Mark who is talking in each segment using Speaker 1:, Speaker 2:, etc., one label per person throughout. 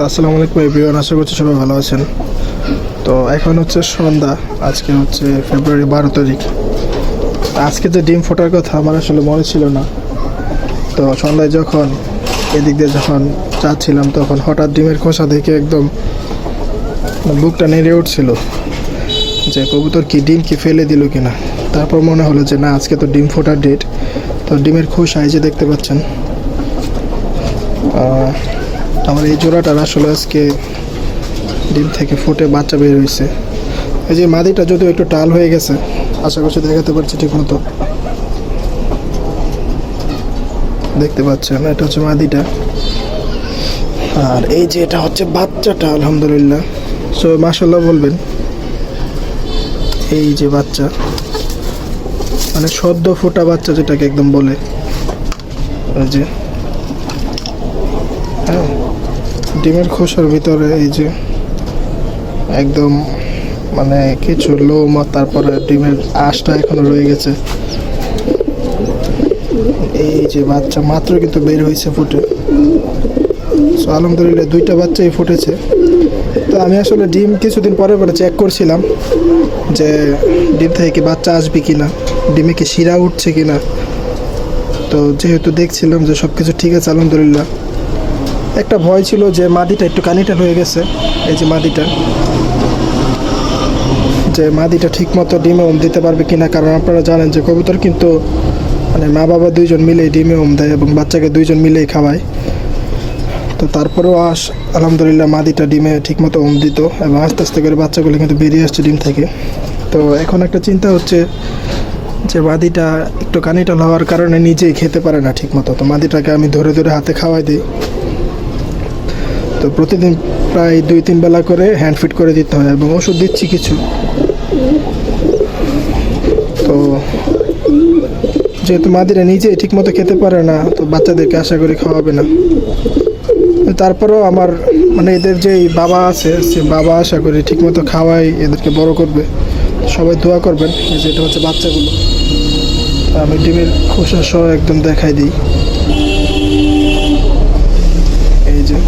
Speaker 1: তো আসসালামু আলাইকুম এভরিওয়ান আশা করছি সবাই ভালো আছেন। তো এখন হচ্ছে সন্ধ্যা। আজকে হচ্ছে ফেব্রুয়ারি বারো তারিখ। আজকে যে ডিম ফোটার কথা আমার আসলে মনে ছিল না। তো সন্ধ্যায় যখন এদিক দিয়ে যখন যাচ্ছিলাম, তখন হঠাৎ ডিমের খোসা দেখে একদম বুকটা নেড়ে উঠছিল যে, কবুতর কি ডিম কি ফেলে দিল কিনা? তারপর মনে হলো যে, না, আজকে তো ডিম ফোটার ডেট তো ডিমের খোসা এই যে দেখতে পাচ্ছেন। আমার এই জোড়াটার আসলে আজকে ডিম থেকে ফুটে বাচ্চা বের হয়েছে। এই যে মাদিটা যদিও একটু টাল হয়ে গেছে, আশা করছি দেখাতে পারছি ঠিক মতো। দেখতে পাচ্ছেন, এটা হচ্ছে মাদিটা। আর এই যে এটা হচ্ছে বাচ্চাটা, আলহামদুলিল্লাহ। সো মাসাল্লাহ বলবেন, এই যে বাচ্চা মানে সদ্য ফোটা বাচ্চা যেটাকে একদম বলে। ওই যে হ্যাঁ। ডিমের খোসার ভিতরে এই যে একদম মানে কিছু লোম তারপরে ডিমের আঁশটা এখনও রয়ে গেছে। এই যে বাচ্চা মাত্র কিন্তু বের হয়েছে ফুটে। সো আলহামদুলিল্লাহ দুইটা বাচ্চাই ফুটেছে। তো আমি আসলে ডিম কিছুদিন পরে পরে চেক করছিলাম যে ডিম থেকে কি বাচ্চা আসবে কিনা, ডিমে কি শিরা উঠছে কিনা। তো যেহেতু দেখছিলাম যে সব কিছু ঠিক আছে, আলহামদুলিল্লাহ। একটা ভয় ছিল যে মাদিটা একটু কানিটা হয়ে গেছে, এই যে মাদিটা। যে মাদিটা ঠিক মতো ডিমে ওম দিতে পারবে কিনা, কারণ আপনারা জানেন যে কবুতর কিন্তু মানে মা বাবা দুইজন মিলেই ডিমে ওম দেয় এবং বাচ্চাকে দুইজন মিলেই খাওয়ায়। তো তারপরেও আস, আলহামদুলিল্লাহ মাদিটা ডিমে ঠিকমতো ওম দিত এবং আস্তে আস্তে করে বাচ্চাগুলো কিন্তু বেরিয়ে আসছে ডিম থেকে। তো এখন একটা চিন্তা হচ্ছে যে মাদিটা একটু কানিটা হওয়ার কারণে নিজেই খেতে পারে না ঠিকমতো। তো মাদিটাকে আমি ধরে ধরে হাতে খাওয়াই দিই। তো প্রতিদিন প্রায় দুই, তিন বেলা করে হ্যান্ড ফিট করে দিতে হয় এবং ওষুধ দিচ্ছি কিছু। তো যেহেতু মাদিরা নিজেই ঠিকমতো খেতে পারে না, তো বাচ্চাদেরকে আশা করি খাওয়াবে না। তারপরেও আমার মানে এদের যেই বাবা আছে, সে বাবা আশা করি ঠিকমতো খাওয়াই এদেরকে বড় করবে। সবাই দোয়া করবেন যেটা হচ্ছে বাচ্চাগুলো। আমি ডিমের খোসা সহ একদম দেখাই দিই এই যে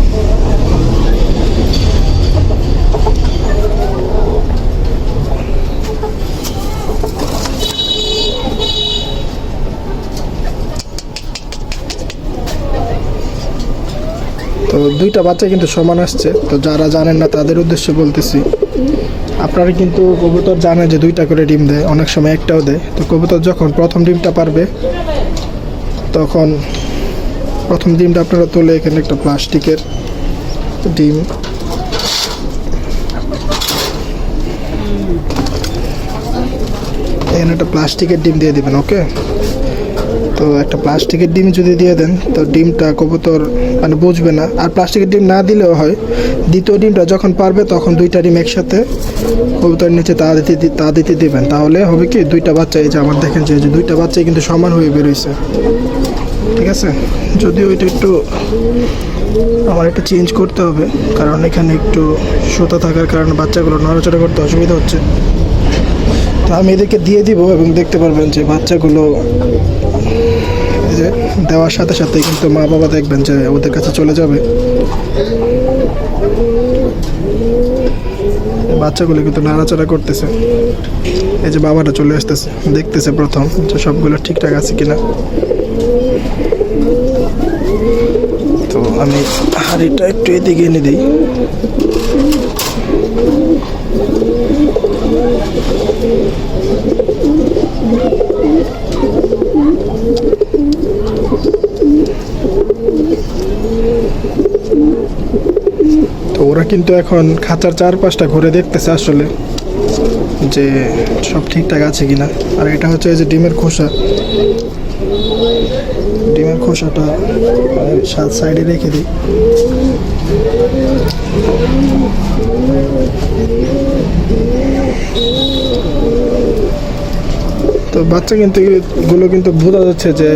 Speaker 1: তো দুইটা বাচ্চা কিন্তু সমান আসছে। তো যারা জানেন না, তাদের উদ্দেশ্যে বলতেছি। আপনারা কিন্তু কবুতর জানে যে দুইটা করে ডিম দেয়, অনেক সময় একটাও দেয়। তো কবুতর যখন প্রথম ডিমটা পারবে, তখন প্রথম ডিমটা আপনারা তুলে এখানে একটা প্লাস্টিকের ডিম। এখানে একটা প্লাস্টিকের ডিম দিয়ে দেবেন, ওকে? তো একটা প্লাস্টিকের ডিম যদি দিয়ে দেন, তো ডিমটা কবুতর মানে বুঝবে না। আর প্লাস্টিকের ডিম না দিলেও হয়, দ্বিতীয় ডিমটা যখন পারবে, তখন দুইটা ডিম একসাথে কবুতর নিচে তা দিতে তা দিতে দেবেন। তাহলে হবে কি, দুইটা বাচ্চা, এই যে আমার দেখেন যে দুইটা বাচ্চাই কিন্তু সমান হয়ে বেরোইছে। ঠিক আছে? যদিও এটা একটু আমার একটু চেঞ্জ করতে হবে, কারণ এখানে একটু সুতা থাকার কারণে বাচ্চাগুলো নড়াচড়া করতে অসুবিধা হচ্ছে। তো আমি এদেরকে দিয়ে দিব এবং দেখতে পারবেন যে বাচ্চাগুলো যে দেওয়ার সাথে সাথে কিন্তু মা বাবা দেখবেন যে ওদের কাছে চলে যাবে। বাচ্চাগুলো কিন্তু নাড়াচাড়া করতেছে। এই যে বাবাটা চলে আসতেছে, দেখতেছে প্রথম যে সবগুলো ঠিকঠাক আছে কিনা। তো আমি হাড়িটা একটু এদিকে এনে দিই। কিন্তু এখন খাঁচার চারপাশটা ঘুরে দেখতেছে আসলে যে সব ঠিকঠাক আছে কিনা। আর এটা হচ্ছে যে ডিমের খোসা। ডিমের খোসাটা সাত সাইডে রেখে দিই। তো বাচ্চা কিন্তু গুলো কিন্তু বোঝা যাচ্ছে যে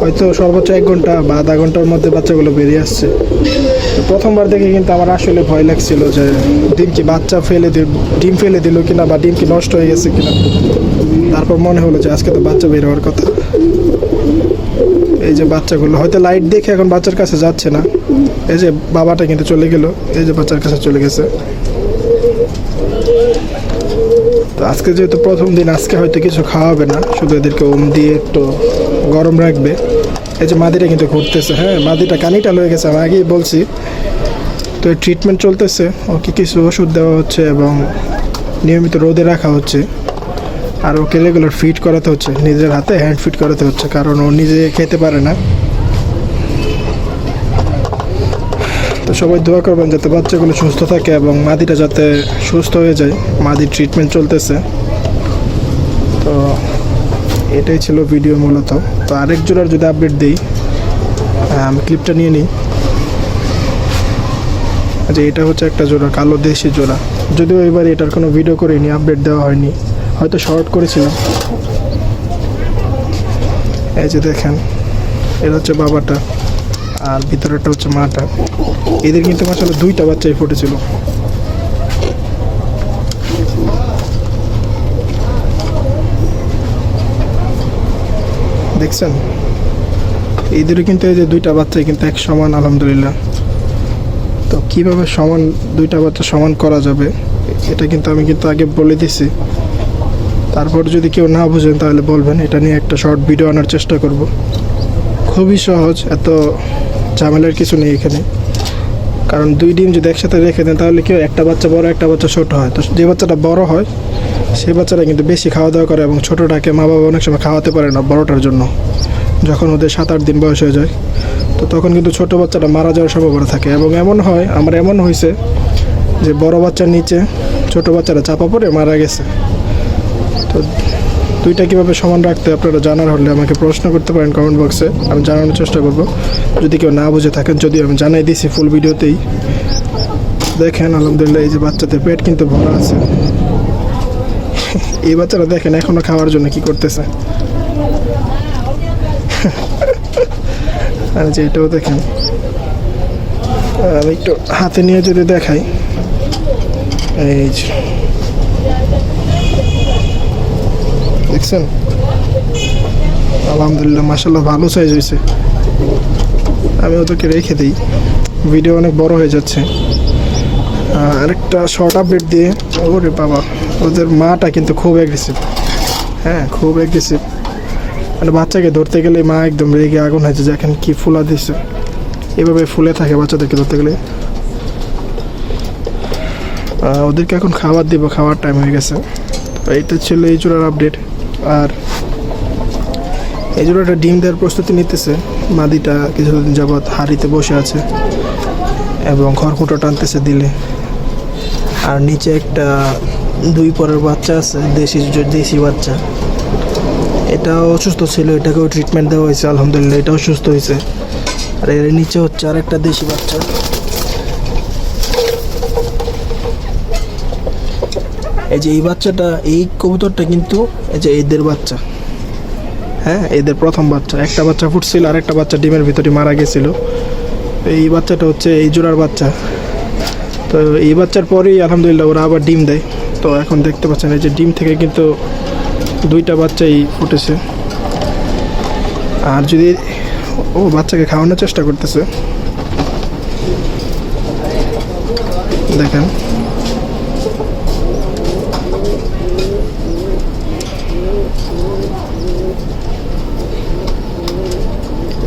Speaker 1: হয়তো সর্বোচ্চ এক ঘণ্টা বা আধা ঘণ্টার মধ্যে বাচ্চাগুলো বেরিয়ে আসছে। প্রথমবার দেখে কিন্তু আমার আসলে ভয় লাগছিল যে ডিম কি বাচ্চা ফেলে দিল ডিম ফেলে দিল কিনা বা ডিম কি নষ্ট হয়ে গেছে কিনা। তারপর মনে হলো যে আজকে তো বাচ্চা বের হওয়ার কথা। এই যে বাচ্চাগুলো, হয়তো লাইট দেখে এখন বাচ্চার কাছে যাচ্ছে না। এই যে বাবাটা কিন্তু চলে গেল, এই যে বাচ্চার কাছে চলে গেছে। তো আজকে যেহেতু প্রথম দিন, আজকে হয়তো কিছু খাওয়াবে না। শুধু এদেরকে ওম দিয়ে একটু গরম রাখবে। এই যে মাদিটা কিন্তু ঘুরতেছে হ্যাঁ মাদিটা কানিটা হয়ে গেছে, আমি আগেই বলছি। তো ট্রিটমেন্ট চলতেছে, ওকে কিছু ওষুধ দেওয়া হচ্ছে এবং নিয়মিত রোদে রাখা হচ্ছে। আর ওকে রেগুলার ফিট করাতে হচ্ছে, নিজের হাতে হ্যান্ড ফিট করাতে হচ্ছে, কারণ ও নিজে খেতে পারে না। তো সবাই দোয়া করবেন যাতে বাচ্চাগুলো সুস্থ থাকে এবং মাদিটা যাতে সুস্থ হয়ে যায়। মাদির ট্রিটমেন্ট চলতেছে। এটাই ছিল ভিডিও মূলত। তো আরেক জোড়ার যদি আপডেট দিই আমি ক্লিপটা নিয়ে নিই। আচ্ছা এটা হচ্ছে একটা জোড়া, কালো দেশি জোড়া। যদিও এবার এটার কোনো ভিডিও করিনি আপডেট দেওয়া হয়নি। হয়তো শর্ট করেছিলাম। এই যে দেখেন এটা হচ্ছে বাবাটা, আর ভিতরেরটা হচ্ছে মাটা। এদের কিন্তু আসলে দুইটা বাচ্চাই ফুটেছিল। দেখছেন? এদেরও কিন্তু এই যে দুইটা বাচ্চাই কিন্তু এক সমান, আলহামদুলিল্লাহ। তো কীভাবে সমান, দুইটা বাচ্চা সমান করা যাবে? এটা কিন্তু আমি কিন্তু আগে বলে দিছি। তারপর যদি কেউ না বুঝেন তাহলে বলবেন। এটা নিয়ে একটা শর্ট ভিডিও আনার চেষ্টা করব। খুবই সহজ, এত ঝামেলার কিছু নেই এখানে। কারণ দুই ডিম যদি একসাথে রেখে দেন, তাহলে কেউ একটা বাচ্চা বড়, একটা বাচ্চা ছোট হয়। তো যে বাচ্চাটা বড় হয় সেই বাচ্চারা কিন্তু বেশি খাওয়া দাওয়া করে এবং ছোটোটাকে মা বাবা অনেক সময় খাওয়াতে পারে না বড়টার জন্য, যখন ওদের সাত আট দিন বয়স হয়ে যায়। তো তখন কিন্তু ছোট বাচ্চাটা মারা যাওয়ার সম্ভাবনা থাকে এবং এমন হয়, আমার এমন হয়েছে যে বড় বাচ্চার নিচে ছোট বাচ্চারা চাপা পড়ে মারা গেছে। তো দুইটা কীভাবে সমান রাখতে আপনারা জানার হলে আমাকে প্রশ্ন করতে পারেন কমেন্ট বক্সে আমি জানানোর চেষ্টা করব। যদি কেউ না বুঝে থাকেন যদি আমি জানাই দিছি ফুল ভিডিওতেই দেখেন, আলহামদুলিল্লাহ, এই যে বাচ্চাদের পেট কিন্তু ভরা আছে। এই বাচ্চারা দেখেন এখনও খাওয়ার জন্য কি করতেছে। আর যে এটাও দেখেন। আমি একটু হাতে নিয়ে যদি দেখাই। এই যে। দেখছেন? আলহামদুলিল্লাহ মাসাল্লাহ ভালো সাইজ হয়েছে আমি ওদেরকে রেখে দিই। ভিডিও অনেক বড় হয়ে যাচ্ছে। আরেকটা শর্ট আপডেট দিয়ে। ওরে বাবা। ওদের মাটা কিন্তু খুব অ্যাগ্রেসিভ হ্যাঁ খুব অ্যাগ্রেসিভ মানে বাচ্চাকে ধরতে গেলে মা একদম রেগে আগুন হয়েছে, যে এখন কি ফুলা দিছে। এভাবে ফুলে থাকে বাচ্চাদেরকে ধরতে গেলে। ওদেরকে এখন খাবার দিব, খাওয়ার টাইম হয়ে গেছে। তো এইটা ছিল এই জোড়ার আপডেট আর এই জোড়াটা ডিম দেওয়ার প্রস্তুতি নিতেছে। মাদিটা কিছুদিন যাবৎ হাড়িতে বসে আছে এবং খড়কুটো টানতেছে দিলে। আর নিচে একটা দুই পরের বাচ্চা আছে, দেশি দেশি বাচ্চা। এটাও অসুস্থ ছিল, এটাকেও ট্রিটমেন্ট দেওয়া হয়েছে, আলহামদুলিল্লাহ, এটাও সুস্থ হয়েছে। আর এর নিচে হচ্ছে আরেকটা দেশি বাচ্চা। এই যে এই বাচ্চাটা, এই কবুতরটা কিন্তু এই যে এদের বাচ্চা। হ্যাঁ এদের প্রথম বাচ্চা। একটা বাচ্চা ফুটছিল আর একটা বাচ্চা ডিমের ভিতরে মারা গেছিল। এই বাচ্চাটা হচ্ছে এই জোড়ার বাচ্চা। তো এই বাচ্চার পরেই আলহামদুলিল্লাহ ওরা আবার ডিম দেয়। তো এখন দেখতে পাচ্ছেন এই যে ডিম থেকে কিন্তু দুইটা বাচ্চাই ফুটেছে। আর যদি ও বাচ্চাকে খাওয়ানোর চেষ্টা করতেছে, দেখেন।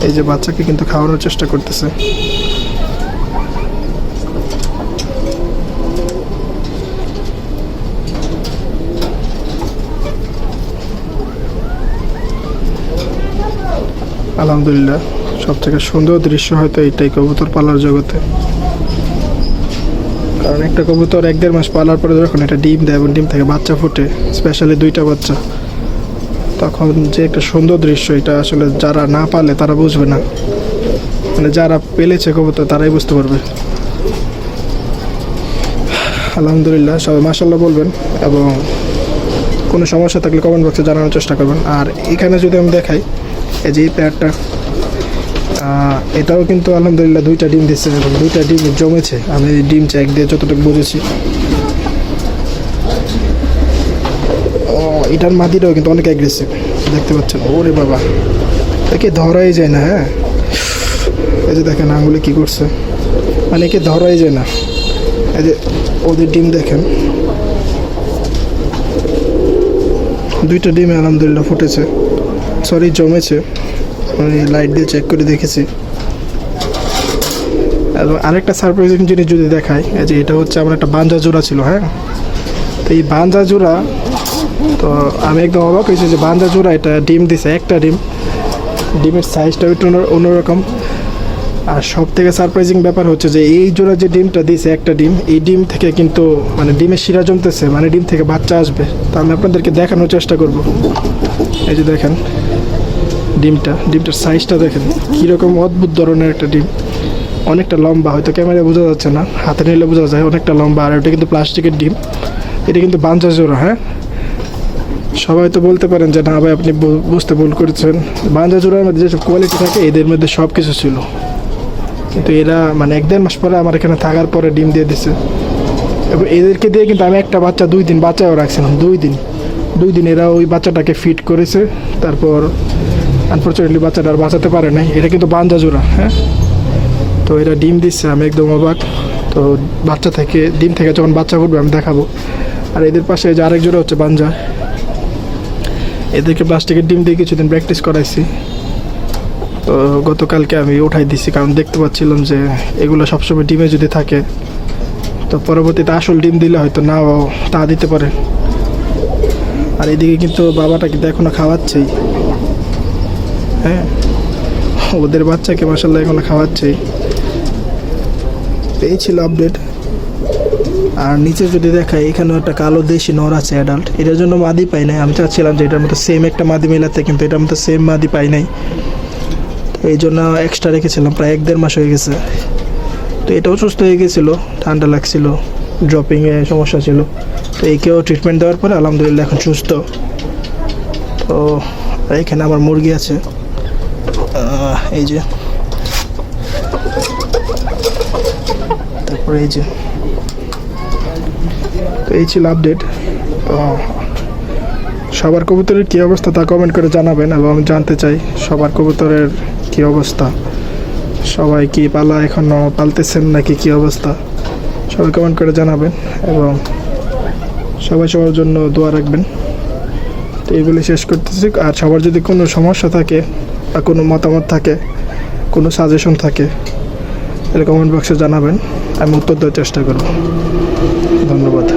Speaker 1: এই যে বাচ্চাকে কিন্তু খাওয়ানোর চেষ্টা করতেছে। আলহামদুলিল্লাহ সব থেকে সুন্দর দৃশ্য হয়তো এইটাই কবুতর পালার জগতে। কারণ একটা কবুতর এক দেড় মাস পালার পরে যখন এটা ডিম দেয় এবং ডিম থেকে বাচ্চা ফোটে স্পেশালি দুইটা বাচ্চা, তখন যে একটা সুন্দর দৃশ্য এটা আসলে যারা না পালে তারা বুঝবে না। মানে যারা পেলেছে কবুতর তারাই বুঝতে পারবে। আলহামদুলিল্লাহ, সবাই মাসাল্লাহ বলবেন এবং কোনো সমস্যা থাকলে কমেন্ট বক্সে জানানোর চেষ্টা করবেন। আর এখানে যদি আমি দেখাই, এই যে এই প্যাডটা এটাও কিন্তু আলহামদুলিল্লাহ দুইটা ডিম দিচ্ছে এবং দুইটা ডিম জমেছে। আমি এই ডিম চেক দিয়ে যতটুকু বুঝেছি। ও, এটার মাদিটাও কিন্তু অনেক অ্যাগ্রেসিভ দেখতে পাচ্ছেন? ওরে বাবা। একে ধরাই যায় না হ্যাঁ? এই যে দেখেন আঙুলে কী করছে। মানে একে ধরাই যায় না। এই যে ওদের ডিম দেখেন। দুইটা ডিমে আলহামদুলিল্লাহ ফুটেছে। সরি জমেছে। আমি লাইট দিয়ে চেক করে দেখেছি। এবং আরেকটা সারপ্রাইজিং জিনিস যদি দেখায় এই যে এটা হচ্ছে আমার একটা বাঞ্জা জোড়া ছিল হ্যাঁ? তো এই বাঞ্জা জোড়া, তো আমি একদম অবাক হয়েছি যে বাঞ্জা জোড়া, এটা ডিম দিছে, একটা ডিম। ডিমের সাইজটা একটু অন্য- অন্যরকম। আর সব থেকে সারপ্রাইজিং ব্যাপার হচ্ছে যে এই জোড়া যে ডিমটা দিছে একটা ডিম, এই ডিম থেকে কিন্তু মানে ডিমের শিরা জমতেছে মানে ডিম থেকে বাচ্চা আসবে। তা আমি আপনাদেরকে দেখানোর চেষ্টা করব। এই যে দেখেন, ডিমটা, ডিমটার সাইজটা দেখেন, কীরকম অদ্ভুত ধরনের একটা ডিম। অনেকটা লম্বা, হয়তো ক্যামেরায় বোঝা যাচ্ছে না, হাতে নিলে বোঝা যায় অনেকটা লম্বা, আর এটা কিন্তু প্লাস্টিকের ডিম। এটা কিন্তু বাঞ্জা জোড়া হ্যাঁ? সবাই তো বলতে পারেন যে, না ভাই, আপনি বুঝতে ভুল করেছেন। বাঞ্জা জোড়ার মধ্যে যেসব কোয়ালিটি থাকে, এদের মধ্যে সব কিছু ছিল। কিন্তু এরা মানে এক দেড় মাস পরে আমার এখানে থাকার পরে ডিম দিয়ে দিছে। এবং এদেরকে দিয়ে কিন্তু আমি একটা বাচ্চা, দুই দিন বাচ্চাও রাখছিলাম, দুই দিন। দুই দিন এরা ওই বাচ্চাটাকে ফিট করেছে, তারপর আনফর্চুনেটলি বাচ্চাটা আর বাঁচাতে পারে নাই। এটা কিন্তু বাঞ্জা জোড়া হ্যাঁ? তো এরা ডিম দিচ্ছে, আমি একদম অবাক। তো বাচ্চা থেকে, ডিম থেকে যখন বাচ্চা ফুটবে, আমি দেখাবো। আর এদের পাশে যে আরেক জোড়া হচ্ছে বাঞ্জা। এদেরকে প্লাস্টিকের ডিম দিয়ে কিছুদিন প্র্যাকটিস করাইছি। তো গতকালকে আমি উঠাই দিছি, কারণ দেখতে পাচ্ছিলাম যে এগুলো সবসময় ডিমে যদি থাকে, তো পরবর্তীতে আসল ডিম দিলে হয়তো নাও তা দিতে পারে। আর এদিকে কিন্তু বাবাটা কিন্তু এখনও খাওয়াচ্ছেই। হ্যাঁ ওদের বাচ্চাকে মাসাল্লাহ এখনও খাওয়াচ্ছেই। এই ছিল আপডেট আর নিচে যদি দেখায় এখানেও একটা কালো দেশি নর আছে অ্যাডাল্ট এটার জন্য মাদি পাই নাই, আমি চাচ্ছিলাম যে এটার মতো সেম একটা মাদি মেলাতে, কিন্তু এটার মতো সেম মাদি পাই নাই। এই জন্য এক্সট্রা রেখেছিলাম, প্রায় এক দেড় মাস হয়ে গেছে। তো এটাও সুস্থ হয়ে গেছিল, ঠান্ডা লাগছিল ড্রপিংয়ে সমস্যা ছিল। তো একেও ট্রিটমেন্ট দেওয়ার পরে আলহামদুলিল্লাহ এখন সুস্থ। তো এখানে আমার মুরগি আছে। এই যে। তারপরে এই যে। তো এই ছিল আপডেট সবার কবুতরের কী অবস্থা তা কমেন্ট করে জানাবেন এবং জানতে চাই সবার কবুতরের কী অবস্থা? সবাই কি পালা এখনও পালতেছেন নাকি কী অবস্থা? সবাই কমেন্ট করে জানাবেন এবং সবাই সবার জন্য দোয়া রাখবেন। তো এইগুলি শেষ করতেছি। আর সবার যদি কোনো সমস্যা থাকে বা কোনো মতামত থাকে, কোনো সাজেশন থাকে, তাহলে কমেন্ট বক্সে জানাবেন। আমি উত্তর দেওয়ার চেষ্টা করব। ধন্যবাদ।